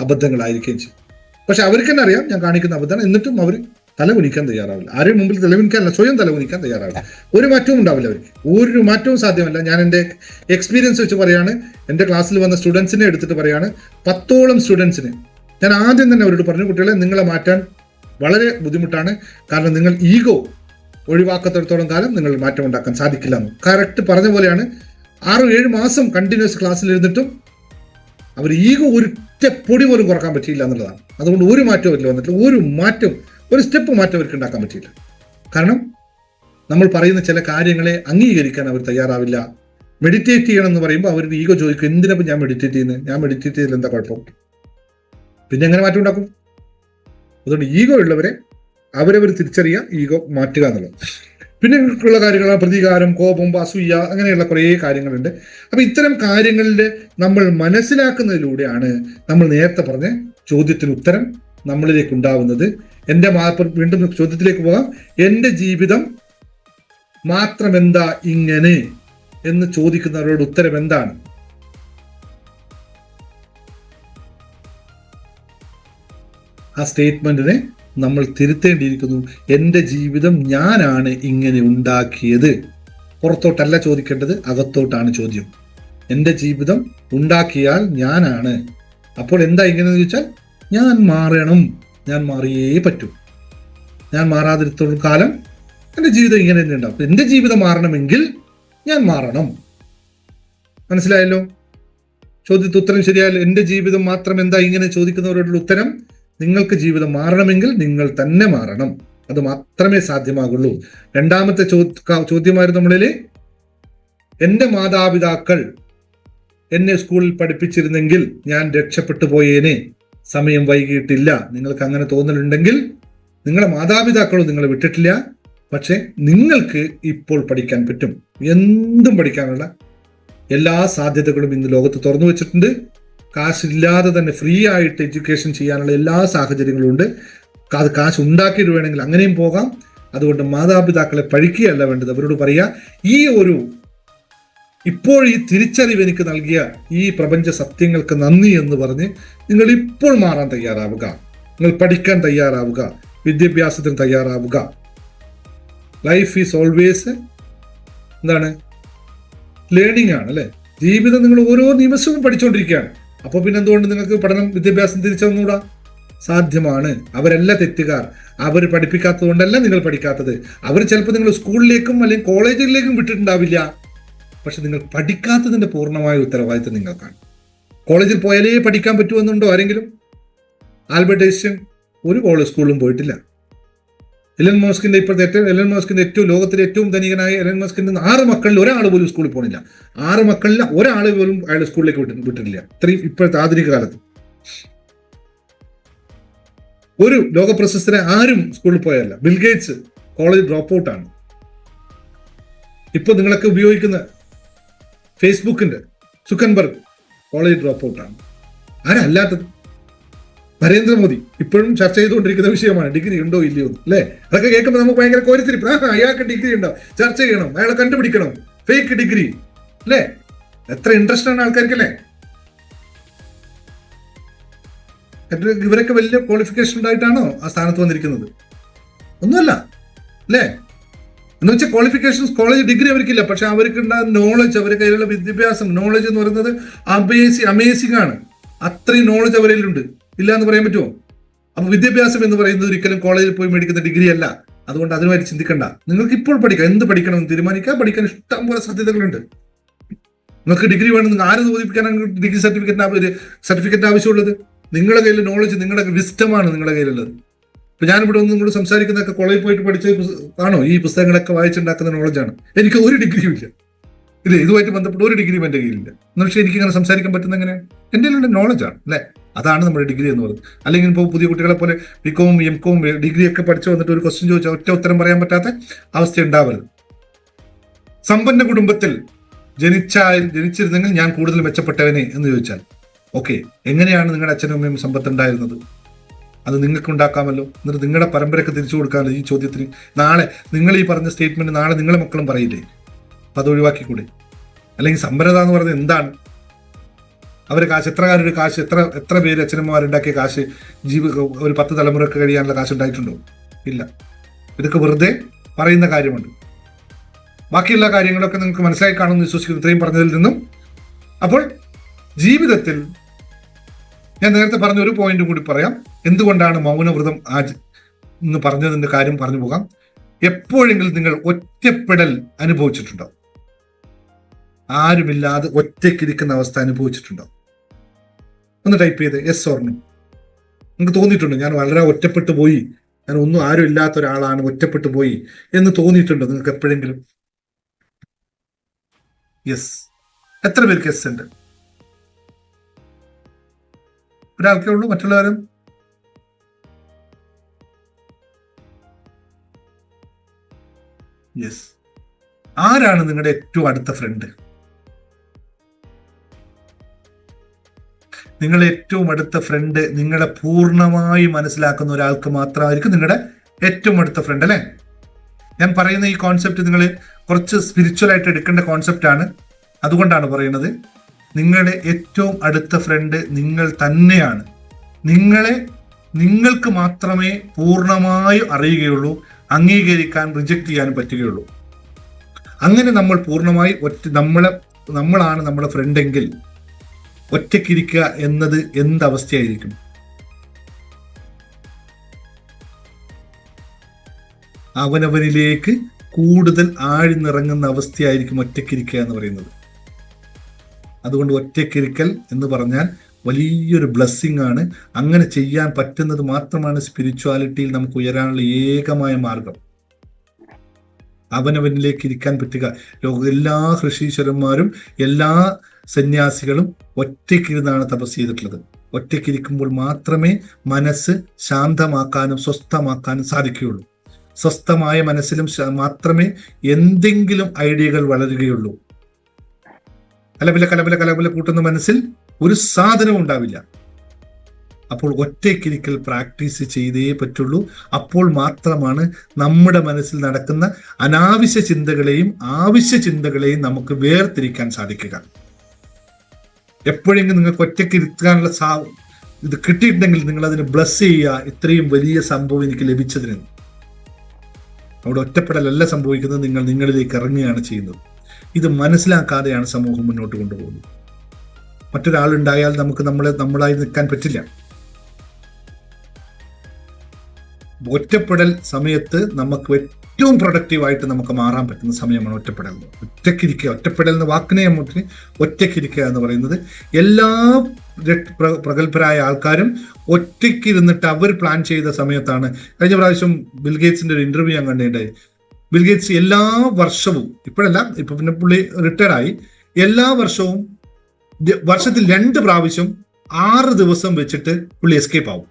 അബദ്ധങ്ങളായിരിക്കുകയും ചെയ്യും. പക്ഷെ അവർക്ക് തന്നെ അറിയാം ഞാൻ കാണിക്കുന്ന അബദ്ധമാണ്. എന്നിട്ടും അവർ തലകുനിക്കാൻ തയ്യാറാവില്ല. ആരും മുമ്പിൽ തലകുനിക്കാനല്ല സ്വയം തലകുനിക്കാൻ തയ്യാറാവില്ല. ഒരു മാറ്റവും ഉണ്ടാവില്ല അവർക്ക്. ഒരു മാറ്റവും സാധ്യമല്ല. ഞാൻ എന്റെ എക്സ്പീരിയൻസ് വെച്ച് പറയാണ്. എന്റെ ക്ലാസ്സിൽ വന്ന സ്റ്റുഡൻസിനെ എടുത്തിട്ട് പറയാണ് പത്തോളം സ്റ്റുഡൻസിന് ഞാൻ ആദ്യം തന്നെ അവരോട് പറഞ്ഞു കുട്ടികളെ നിങ്ങളെ മാറ്റാൻ വളരെ ബുദ്ധിമുട്ടാണ്. കാരണം നിങ്ങൾ ഈഗോ ഒഴിവാക്കത്തിടത്തോളം കാലം നിങ്ങൾ മാറ്റം ഉണ്ടാക്കാൻ സാധിക്കില്ല എന്ന്. കറക്റ്റ് പറഞ്ഞ പോലെയാണ്. ആറ് ഏഴ് മാസം കണ്ടിന്യൂസ് ക്ലാസ്സിൽ ഇരുന്നിട്ടും അവർ ഈഗോ ഒരൊറ്റ പൊടി പോലും കുറയ്ക്കാൻ പറ്റിയില്ല എന്നുള്ളതാണ്. അതുകൊണ്ട് ഒരു മാറ്റവും ഇല്ല വന്നിട്ടില്ല. ഒരു മാറ്റം ഒരു സ്റ്റെപ്പ് മാറ്റം അവർക്ക് ഉണ്ടാക്കാൻ പറ്റിയില്ല. കാരണം നമ്മൾ പറയുന്ന ചില കാര്യങ്ങളെ അംഗീകരിക്കാൻ അവർ തയ്യാറാവില്ല. മെഡിറ്റേറ്റ് ചെയ്യണം എന്ന് പറയുമ്പോൾ അവരുടെ ഈഗോ ചോദിക്കും എന്തിനപ്പം ഞാൻ മെഡിറ്റേറ്റ് ചെയ്യുന്നത് ഞാൻ മെഡിറ്റേറ്റ് ചെയ്തതിൽ എന്താ കുഴപ്പം? പിന്നെ എങ്ങനെ മാറ്റം ഉണ്ടാക്കും? അതുകൊണ്ട് ഈഗോ ഉള്ളവരെ അവരവർ തിരിച്ചറിയുക ഈഗോ മാറ്റുക എന്നുള്ളത്. പിന്നെ ഉള്ള കാര്യങ്ങൾ പ്രതികാരം കോപം അസൂയ അങ്ങനെയുള്ള കുറേ കാര്യങ്ങളുണ്ട്. അപ്പൊ ഇത്തരം കാര്യങ്ങളിൽ നമ്മൾ മനസ്സിലാക്കുന്നതിലൂടെയാണ് നമ്മൾ നേരത്തെ പറഞ്ഞ ചോദ്യത്തിന് ഉത്തരം നമ്മളിലേക്ക് ഉണ്ടാവുന്നത്. എന്റെ വീണ്ടും ചോദ്യത്തിലേക്ക് പോകാം. എന്റെ ജീവിതം മാത്രം എന്താ ഇങ്ങനെ? എന്ന് ചോദിക്കുന്നവരോട് ഉത്തരം എന്താണ്? ആ സ്റ്റേറ്റ്മെന്റിനെ നമ്മൾ തിരുത്തേണ്ടിയിരിക്കുന്നു. എന്റെ ജീവിതം ഞാനാണ് ഇങ്ങനെ ഉണ്ടാക്കിയത്. പുറത്തോട്ടല്ല ചോദിക്കേണ്ടത് അകത്തോട്ടാണ് ചോദ്യം. എന്റെ ജീവിതം ഉണ്ടാക്കിയാൽ ഞാനാണ്. അപ്പോൾ എന്താ ഇങ്ങനെയെന്ന് ചോദിച്ചാൽ ഞാൻ മാറണം. ഞാൻ മാറിയേ പറ്റൂ. ഞാൻ മാറാതിരുത്തോളം കാലം എന്റെ ജീവിതം ഇങ്ങനെ തന്നെ ഉണ്ടാവും. എന്റെ ജീവിതം മാറണമെങ്കിൽ ഞാൻ മാറണം. മനസ്സിലായല്ലോ? ചോദ്യത്തിന് ഉത്തരം ശരിയായാലും എന്റെ ജീവിതം മാത്രം എന്താ ഇങ്ങനെ ചോദിക്കുന്നവരോടുള്ള ഉത്തരം? നിങ്ങൾക്ക് ജീവിതം മാറണമെങ്കിൽ നിങ്ങൾ തന്നെ മാറണം. അത് മാത്രമേ സാധ്യമാകുള്ളൂ. രണ്ടാമത്തെ ചോദ്യമായിരുന്നു നമ്മളിൽ എന്റെ മാതാപിതാക്കൾ എന്നെ സ്കൂളിൽ പഠിപ്പിച്ചിരുന്നെങ്കിൽ ഞാൻ രക്ഷപ്പെട്ടു പോയേനെ. സമയം വൈകിയിട്ടില്ല. നിങ്ങൾക്ക് അങ്ങനെ തോന്നലുണ്ടെങ്കിൽ നിങ്ങളുടെ മാതാപിതാക്കളും നിങ്ങളെ വിട്ടിട്ടില്ല. പക്ഷെ നിങ്ങൾക്ക് ഇപ്പോൾ പഠിക്കാൻ പറ്റും. എന്തും പഠിക്കാനുള്ള എല്ലാ സാധ്യതകളും ഇന്ന് ലോകത്ത് തുറന്നു വെച്ചിട്ടുണ്ട്. കാശില്ലാതെ തന്നെ ഫ്രീ ആയിട്ട് എഡ്യൂക്കേഷൻ ചെയ്യാനുള്ള എല്ലാ സാഹചര്യങ്ങളും ഉണ്ട്. അത് കാശ് ഉണ്ടാക്കിയിട്ട് വേണമെങ്കിൽ അങ്ങനെയും പോകാം. അതുകൊണ്ട് മാതാപിതാക്കളെ പഴിക്കുകയല്ല വേണ്ടത്. അവരോട് പറയുക ഈ ഒരു ഇപ്പോൾ ഈ തിരിച്ചറിവ് എനിക്ക് നൽകിയ ഈ പ്രപഞ്ച സത്യങ്ങൾക്ക് നന്ദി എന്ന് പറഞ്ഞ് നിങ്ങൾ ഇപ്പോൾ മാറാൻ തയ്യാറാവുക. നിങ്ങൾ പഠിക്കാൻ തയ്യാറാവുക. വിദ്യാഭ്യാസത്തിന് തയ്യാറാവുക. ലൈഫ് ഈസ് ഓൾവേസ് എന്താണ്? ലേണിംഗ് ആണ് അല്ലെ? ജീവിതം നിങ്ങൾ ഓരോ നിമിഷവും പഠിച്ചുകൊണ്ടിരിക്കുകയാണ്. അപ്പോൾ പിന്നെ എന്തുകൊണ്ട് നിങ്ങൾക്ക് പഠനം വിദ്യാഭ്യാസം തിരിച്ചൊന്നുകൂടാ സാധ്യമാണ്. അവരല്ല തെറ്റുകാർ. അവർ പഠിപ്പിക്കാത്തത് കൊണ്ടല്ല നിങ്ങൾ പഠിക്കാത്തത്. അവർ ചിലപ്പോൾ നിങ്ങൾ സ്കൂളിലേക്കും അല്ലെങ്കിൽ കോളേജുകളിലേക്കും വിട്ടിട്ടുണ്ടാവില്ല. പക്ഷെ നിങ്ങൾ പഠിക്കാത്തതിന്റെ പൂർണമായ ഉത്തരവാദിത്തം നിങ്ങൾക്കാണ്. കോളേജിൽ പോയാലേ പഠിക്കാൻ പറ്റുമെന്നുണ്ടോ ആരെങ്കിലും? ആൽബർട്ട് ഐസ്റ്റ്യൻ ഒരു കോളേജ് സ്കൂളിലും പോയിട്ടില്ല. എലൻ മോസ്കിന്റെ ഇപ്പോഴത്തെ ഏറ്റവും എലൻ മോസ്കിന്റെ ഏറ്റവും ലോകത്തിലെ ഏറ്റവും ധനികനായ എലൻ മോസ്കിന്റെ ആറ് മക്കളിൽ ഒരാൾ പോലും സ്കൂളിൽ പോണില്ല. ആറ് മക്കളിൽ ഒരാൾ പോലും അയാൾ സ്കൂളിലേക്ക് വിട്ടി വിട്ടിട്ടില്ല. ഇത്രയും ഇപ്പോഴത്തെ ആധുനിക കാലത്ത്. ഒരു ലോക പ്രശസ്തരെ ആരും സ്കൂളിൽ പോയല്ല ബിൽഗേറ്റ്സ് കോളേജ് ഡ്രോപ്പ് ഔട്ട് ആണ്. ഇപ്പൊ നിങ്ങളൊക്കെ ഉപയോഗിക്കുന്ന ഫേസ്ബുക്കിന്റെ സുക്കൻബർഗ് കോളേജ് ഡ്രോപ്പ് ഔട്ട് ആണ്. ആരല്ലാത്തത്? നരേന്ദ്രമോദി ഇപ്പോഴും ചർച്ച ചെയ്തുകൊണ്ടിരിക്കുന്ന വിഷയമാണ്. ഡിഗ്രി ഉണ്ടോ ഇല്ലയോ അല്ലെ? അതൊക്കെ കേൾക്കുമ്പോൾ നമുക്ക് ഭയങ്കര കോരിത്തിരിപ്പ്. ആ അയാൾക്ക് ഡിഗ്രി ഉണ്ടോ? ചർച്ച ചെയ്യണം. അയാളെ കണ്ടുപിടിക്കണം. Fake degree. അല്ലേ? എത്ര ഇൻട്രസ്റ്റ് ആണ് ആൾക്കാർക്ക് അല്ലേ? ഇവരൊക്കെ വലിയ ക്വാളിഫിക്കേഷൻ ഉണ്ടായിട്ടാണോ ആ സ്ഥാനത്ത് വന്നിരിക്കുന്നത്? ഒന്നുമല്ല. അല്ലേ? എന്ന് വെച്ചാൽ ക്വാളിഫിക്കേഷൻസ് കോളേജ് ഡിഗ്രി അവർക്കില്ല. പക്ഷെ അവർക്ക് ഉണ്ടാകുന്ന നോളജ് അവരുടെ കയ്യിലുള്ള വിദ്യാഭ്യാസം. നോളജ് എന്ന് പറയുന്നത് അമേസി അമേസിംഗ് ആണ്. അത്രയും നോളജ് അവരിലുണ്ട്. ഇല്ല എന്ന് പറയാൻ പറ്റുമോ? അപ്പൊ വിദ്യാഭ്യാസം എന്ന് പറയുന്നത് ഒരിക്കലും കോളേജിൽ പോയി മേടിക്കുന്ന ഡിഗ്രി അല്ല. അതുകൊണ്ട് അതിനുമായി ചിന്തിക്കണ്ട. നിങ്ങൾക്ക് ഇപ്പോൾ പഠിക്കാം. എന്ത് പഠിക്കണം എന്ന് തീരുമാനിക്കുക പഠിക്കാൻ ഇഷ്ടം പോലെ സാധ്യതകളുണ്ട്. നിങ്ങൾക്ക് ഡിഗ്രി വേണം. നിങ്ങൾ ആരും ബോധിപ്പിക്കാനാണ് ഡിഗ്രി സർട്ടിഫിക്കറ്റ് സർട്ടിഫിക്കറ്റ് ആവശ്യമുള്ളത്? നിങ്ങളുടെ കയ്യിൽ നോളജ് നിങ്ങളുടെ വിസ്റ്റമാണ് നിങ്ങളുടെ കയ്യിലുള്ളത്. ഇപ്പൊ ഞാനിവിടെ ഒന്ന് നിങ്ങളോട് സംസാരിക്കുന്നതൊക്കെ കോളേജിൽ പോയിട്ട് പഠിച്ച ആണോ? ഈ പുസ്തകങ്ങളൊക്കെ വായിച്ചുണ്ടാക്കുന്ന നോളജാണ് എനിക്ക് ഒരു ഡിഗ്രിയും ഇല്ല. ഇല്ല ഇതുമായിട്ട് ബന്ധപ്പെട്ട ഒരു ഡിഗ്രിയും എന്റെ കയ്യിലില്ല. എന്ന് പക്ഷേ എനിക്ക് ഇങ്ങനെ സംസാരിക്കാൻ പറ്റുന്ന എങ്ങനെയാണ്? എന്റെ കയ്യിലുള്ള നോളജാണ് അല്ലെ? അതാണ് നമ്മുടെ ഡിഗ്രി എന്ന് പറയുന്നത്. അല്ലെങ്കിൽ ഇപ്പോൾ പുതിയ കുട്ടികളെ പോലെ ബികോം എം കോം ഡിഗ്രി ഒക്കെ പഠിച്ചു വന്നിട്ട് ഒരു ക്വസ്റ്റ്യൻ ചോദിച്ചാൽ ഒറ്റ ഉത്തരം പറയാൻ പറ്റാത്ത അവസ്ഥ ഉണ്ടാവരുത്. സമ്പന്ന കുടുംബത്തിൽ ജനിച്ചാൽ ജനിച്ചിരുന്നെങ്കിൽ ഞാൻ കൂടുതൽ മെച്ചപ്പെട്ടവനെ എന്ന് ചോദിച്ചാൽ ഓക്കെ എങ്ങനെയാണ് നിങ്ങളുടെ അച്ഛനും അമ്മയും സമ്പത്ത് ഉണ്ടായിരുന്നത് അത് നിങ്ങൾക്ക് ഉണ്ടാക്കാമല്ലോ എന്നിട്ട് നിങ്ങളുടെ പരമ്പരയ്ക്ക് തിരിച്ചു കൊടുക്കാമല്ലോ ഈ ചോദ്യത്തിന്. നാളെ നിങ്ങൾ ഈ പറഞ്ഞ സ്റ്റേറ്റ്മെന്റ് നാളെ നിങ്ങളെ മക്കളും പറയില്ലേ? അപ്പൊ അത് ഒഴിവാക്കിക്കൂടെ? അല്ലെങ്കിൽ സമ്പന്നത എന്ന് പറയുന്നത് എന്താണ്? അവർ കാശ് എത്രകാരൊരു കാശ് എത്ര എത്ര പേര് അച്ഛനമ്മമാരുണ്ടാക്കിയ കാശ് ജീവി ഒരു പത്ത് തലമുറയ്ക്ക് കഴിയാനുള്ള കാശ് ഉണ്ടായിട്ടുണ്ടോ? ഇല്ല. ഇതൊക്കെ വെറുതെ പറയുന്ന കാര്യമുണ്ട്. ബാക്കിയുള്ള കാര്യങ്ങളൊക്കെ നിങ്ങൾക്ക് മനസ്സിലായി കാണുമെന്ന് വിശ്വസിക്കുന്നു. ഇത്രയും പറഞ്ഞതിൽ നിന്നും. അപ്പോൾ ജീവിതത്തിൽ ഞാൻ നേരത്തെ പറഞ്ഞ ഒരു പോയിന്റും കൂടി പറയാം. എന്തുകൊണ്ടാണ് മൗനവ്രതം ആ എന്ന് പറഞ്ഞതിന്റെ കാര്യം പറഞ്ഞു പോകാം. എപ്പോഴെങ്കിലും നിങ്ങൾ ഒറ്റപ്പെടൽ അനുഭവിച്ചിട്ടുണ്ടോ? ആരുമില്ലാതെ ഒറ്റയ്ക്കിരിക്കുന്ന അവസ്ഥ അനുഭവിച്ചിട്ടുണ്ടോ? ഒന്ന് ടൈപ്പ് ചെയ്ത് യെസ് ഓർണോ നിങ്ങൾക്ക് തോന്നിയിട്ടുണ്ട്? ഞാൻ വളരെ ഒറ്റപ്പെട്ടു പോയി. ഞാൻ ഒന്നും ആരും ഇല്ലാത്ത ഒരാളാണ് ഒറ്റപ്പെട്ടു പോയി എന്ന് തോന്നിയിട്ടുണ്ടോ നിങ്ങൾക്ക് എപ്പോഴെങ്കിലും? യെസ് എത്ര പേർക്ക് യെസ് ഉണ്ട്? ഒരാൾക്കേ ഉള്ളൂ? മറ്റുള്ളവരും? യെസ് ആരാണ് നിങ്ങളുടെ ഏറ്റവും അടുത്ത ഫ്രണ്ട് നിങ്ങളെ ഏറ്റവും അടുത്ത ഫ്രണ്ട് നിങ്ങളെ പൂർണമായി മനസ്സിലാക്കുന്ന ഒരാൾക്ക് മാത്രമായിരിക്കും നിങ്ങളുടെ ഏറ്റവും അടുത്ത ഫ്രണ്ട് അല്ലേ? ഞാൻ പറയുന്ന ഈ കോൺസെപ്റ്റ് നിങ്ങൾ കുറച്ച് സ്പിരിച്വൽ ആയിട്ട് എടുക്കേണ്ട കോൺസെപ്റ്റ് ആണ്. അതുകൊണ്ടാണ് പറയുന്നത് നിങ്ങളുടെ ഏറ്റവും അടുത്ത ഫ്രണ്ട് നിങ്ങൾ തന്നെയാണ്. നിങ്ങളെ നിങ്ങൾക്ക് മാത്രമേ പൂർണമായും അറിയുകയുള്ളൂ അംഗീകരിക്കാൻ റിജക്റ്റ് ചെയ്യാനും പറ്റുകയുള്ളൂ. അങ്ങനെ നമ്മൾ പൂർണമായി ഒറ്റ നമ്മളെ നമ്മളാണ് നമ്മുടെ ഫ്രണ്ടെങ്കിൽ ഒറ്റയ്ക്കിരിക്കുക എന്നത് എന്തവസ്ഥയായിരിക്കും? അവനവനിലേക്ക് കൂടുതൽ ആഴ്ന്നിറങ്ങുന്ന അവസ്ഥയായിരിക്കും ഒറ്റയ്ക്കിരിക്കുക എന്ന് പറയുന്നത്. അതുകൊണ്ട് ഒറ്റയ്ക്കിരിക്കൽ എന്ന് പറഞ്ഞാൽ വലിയൊരു ബ്ലെസ്സിങ് ആണ്. അങ്ങനെ ചെയ്യാൻ പറ്റുന്നത് മാത്രമാണ് സ്പിരിച്വാലിറ്റിയിൽ നമുക്ക് ഉയരാനുള്ള ഏകമായ മാർഗം. അവനവനിലേക്ക് ഇരിക്കാൻ പറ്റുക. ലോക എല്ലാ ഋഷീശ്വരന്മാരും എല്ലാ സന്യാസികളും ഒറ്റയ്ക്കിരുന്നാണ് തപസ് ചെയ്തിട്ടുള്ളത്. ഒറ്റയ്ക്കിരിക്കുമ്പോൾ മാത്രമേ മനസ്സ് ശാന്തമാക്കാനും സ്വസ്ഥമാക്കാനും സാധിക്കുകയുള്ളൂ. സ്വസ്ഥമായ മനസ്സിലും മാത്രമേ എന്തെങ്കിലും ഐഡിയകൾ വളരുകയുള്ളൂ. കലപില കലപില കലപില കൂട്ടുന്ന മനസ്സിൽ ഒരു സാധനവും ഉണ്ടാവില്ല. അപ്പോൾ ഒറ്റയ്ക്കിരിക്കൽ പ്രാക്ടീസ് ചെയ്തേ പറ്റുള്ളൂ. അപ്പോൾ മാത്രമാണ് നമ്മുടെ മനസ്സിൽ നടക്കുന്ന അനാവശ്യ ചിന്തകളെയും ആവശ്യ ചിന്തകളെയും നമുക്ക് വേർതിരിക്കാൻ സാധിക്കുക. എപ്പോഴെങ്കിലും നിങ്ങൾക്ക് ഒറ്റയ്ക്ക് ഇരുത്താനുള്ള സാ ഇത് കിട്ടിയിട്ടുണ്ടെങ്കിൽ നിങ്ങൾ അതിന് ബ്ലസ് ചെയ്യുക. ഇത്രയും വലിയ സംഭവം എനിക്ക് ലഭിച്ചതിന്. അവിടെ ഒറ്റപ്പെടലല്ല സംഭവിക്കുന്നത്. നിങ്ങൾ നിങ്ങളിലേക്ക് ഇറങ്ങുകയാണ് ചെയ്യുന്നത്. ഇത് മനസ്സിലാക്കാതെയാണ് സമൂഹം മുന്നോട്ട് കൊണ്ടുപോകുന്നത്. മറ്റൊരാളുണ്ടായാൽ നമുക്ക് നമ്മളെ നമ്മളായി നിൽക്കാൻ പറ്റില്ല. ഒറ്റപ്പെടൽ സമയത്ത് നമുക്ക് ഏറ്റവും പ്രൊഡക്റ്റീവായിട്ട് നമുക്ക് മാറാൻ പറ്റുന്ന സമയമാണ് ഒറ്റപ്പെടൽ. ഒറ്റയ്ക്കിരിക്കുക ഒറ്റപ്പെടൽ എന്ന വാക്കിനെ നമുക്ക് ഒറ്റയ്ക്കിരിക്കുക എന്ന് പറയുന്നത് എല്ലാ പ്രഗത്ഭരായ ആൾക്കാരും ഒറ്റയ്ക്കിരുന്നിട്ട് അവർ പ്ലാൻ ചെയ്ത സമയത്താണ്. കഴിഞ്ഞ പ്രാവശ്യം ബിൽഗേറ്റ്സിന്റെ ഒരു ഇന്റർവ്യൂ ഞാൻ കണ്ടിട്ടുണ്ടായി. ബിൽഗേറ്റ്സ് എല്ലാ വർഷവും ഇപ്പോഴല്ല ഇപ്പൊ പിന്നെ പുള്ളി റിട്ടയർഡ് ആയി. എല്ലാ വർഷവും വർഷത്തിൽ രണ്ട് പ്രാവശ്യം ആറ് ദിവസം വെച്ചിട്ട് പുള്ളി എസ്കേപ്പ് ആവും.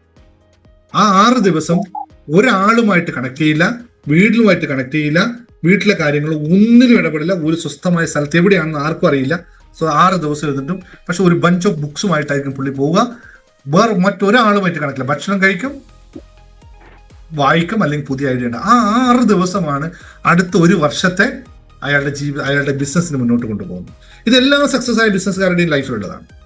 ആ ആറ് ദിവസം ഒരാളുമായിട്ട് കണക്ട് ചെയ്യില്ല. വീട്ടിലുമായിട്ട് കണക്ട് ചെയ്യില്ല. വീട്ടിലെ കാര്യങ്ങൾ ഒന്നിനും ഇടപെടില്ല. ഒരു സ്വസ്ഥമായ സ്ഥലത്ത് എവിടെയാണെന്ന് ആർക്കും അറിയില്ല. സോ ആറ് ദിവസം എഴുതിട്ടും പക്ഷെ ഒരു ബഞ്ച് ഓഫ് ബുക്സുമായിട്ടായിരിക്കും പുള്ളി പോവുക. വേറെ മറ്റൊരാളുമായിട്ട് കണക്കില്ല ഭക്ഷണം കഴിക്കും വായിക്കും അല്ലെങ്കിൽ പുതിയ ഐഡിയ ഉണ്ട്. ആ ആറ് ദിവസമാണ് അടുത്ത ഒരു വർഷത്തെ അയാളുടെ ജീവിതം അയാളുടെ ബിസിനസ്സിന് മുന്നോട്ട് കൊണ്ടുപോകുന്നത്. ഇതെല്ലാം സക്സസ് ആയ ബിസിനസ്സുകാരുടെയും ലൈഫിലുള്ളതാണ്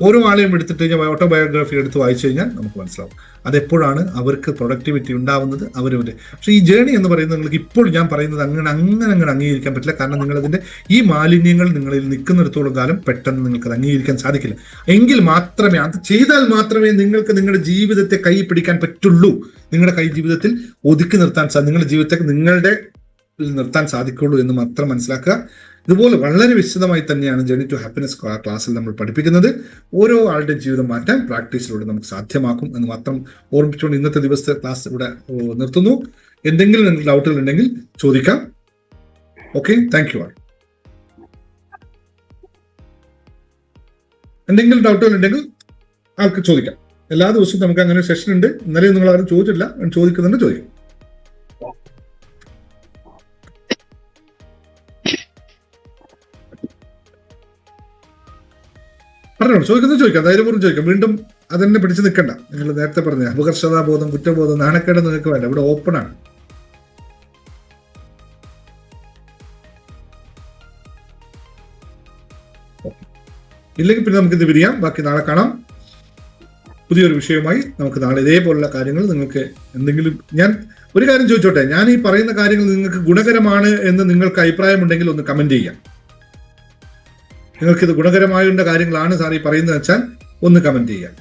ഓരോ ആളെയും എടുത്തിട്ട് കഴിഞ്ഞാൽ ഓട്ടോബയോഗ്രഫി എടുത്ത് വായിച്ചു കഴിഞ്ഞാൽ നമുക്ക് മനസ്സിലാവും. അതെപ്പോഴാണ് അവർക്ക് പ്രൊഡക്ടിവിറ്റി ഉണ്ടാവുന്നത് അവരവരുടെ പക്ഷേ ഈ ജേണി എന്ന് പറയുന്നത് നിങ്ങൾക്ക് ഇപ്പോൾ ഞാൻ പറയുന്നത് അങ്ങനെ അങ്ങനെ അങ്ങനെ അംഗീകരിക്കാൻ പറ്റില്ല. കാരണം നിങ്ങളതിന്റെ ഈ മാലിന്യങ്ങൾ നിങ്ങളിൽ നിൽക്കുന്നിടത്തോളം കാലം പെട്ടെന്ന് നിങ്ങൾക്ക് അത് അംഗീകരിക്കാൻ സാധിക്കില്ല. എങ്കിൽ മാത്രമേ അത് ചെയ്താൽ മാത്രമേ നിങ്ങൾക്ക് നിങ്ങളുടെ ജീവിതത്തെ കൈ പിടിക്കാൻ പറ്റുള്ളൂ. നിങ്ങളുടെ കൈ ജീവിതത്തിൽ ഒതുക്കി നിർത്താൻ സാധിക്കും നിങ്ങളുടെ ജീവിതത്തെ നിങ്ങളുടെ നിർത്താൻ സാധിക്കുള്ളൂ എന്ന് മാത്രം മനസ്സിലാക്കുക. ഇതുപോലെ വളരെ വിശദമായി തന്നെയാണ് ജേണി ടു ഹാപ്പിനെസ് ക്ലാസ്സിൽ നമ്മൾ പഠിപ്പിക്കുന്നത്. ഓരോ ആളുടെയും ജീവിതം മാറ്റാൻ പ്രാക്ടീസിലൂടെ നമുക്ക് സാധ്യമാക്കും എന്ന് മാത്രം ഓർമ്മിച്ചുകൊണ്ട് ഇന്നത്തെ ദിവസത്തെ ക്ലാസ് ഇവിടെ നിർത്തുന്നു. എന്തെങ്കിലും നിങ്ങൾക്ക് ഡൗട്ടുകൾ ഉണ്ടെങ്കിൽ ചോദിക്കാം. ഓക്കെ താങ്ക് യു ആൾ എന്തെങ്കിലും ഡൗട്ടുകൾ ഉണ്ടെങ്കിൽ ആൾക്ക് ചോദിക്കാം. എല്ലാ ദിവസവും നമുക്ക് അങ്ങനെ സെഷൻ ഉണ്ട്. ഇന്നലെ നിങ്ങൾ ആരും ചോദിച്ചില്ല ചോദിക്കുന്നുണ്ട് ചോദിക്കും. പറഞ്ഞോളൂ ചോദിക്കുന്നത് ചോദിക്കാം ധൈര്യപൂർവം ചോദിക്കാം. വീണ്ടും അതെന്നെ പിടിച്ചു നിൽക്കണ്ട. നിങ്ങൾ നേരത്തെ പറഞ്ഞ അപകർഷതാബോധം കുറ്റബോധം നാണക്കേട് നിങ്ങൾക്ക് വേണ്ട. ഇവിടെ ഓപ്പൺ ആണ്. ഇല്ലെങ്കിൽ പിന്നെ നമുക്ക് ഇത് പിരിയാം ബാക്കി നാളെ കാണാം. പുതിയൊരു വിഷയവുമായി നമുക്ക് നാളെ ഇതേപോലുള്ള കാര്യങ്ങൾ നിങ്ങൾക്ക് എന്തെങ്കിലും ഞാൻ ഒരു കാര്യം ചോദിച്ചോട്ടെ. ഞാൻ ഈ പറയുന്ന കാര്യങ്ങൾ നിങ്ങൾക്ക് ഗുണകരമാണ് എന്ന് നിങ്ങൾക്ക് അഭിപ്രായമുണ്ടെങ്കിൽ ഒന്ന് കമന്റ് ചെയ്യാം. നിങ്ങൾക്ക് ഇത് ഗുണകരമായുള്ള കാര്യങ്ങളാണ് സാർ ഈ പറയുന്നത് വെച്ചാൽ ഒന്ന് കമന്റ് ചെയ്യാം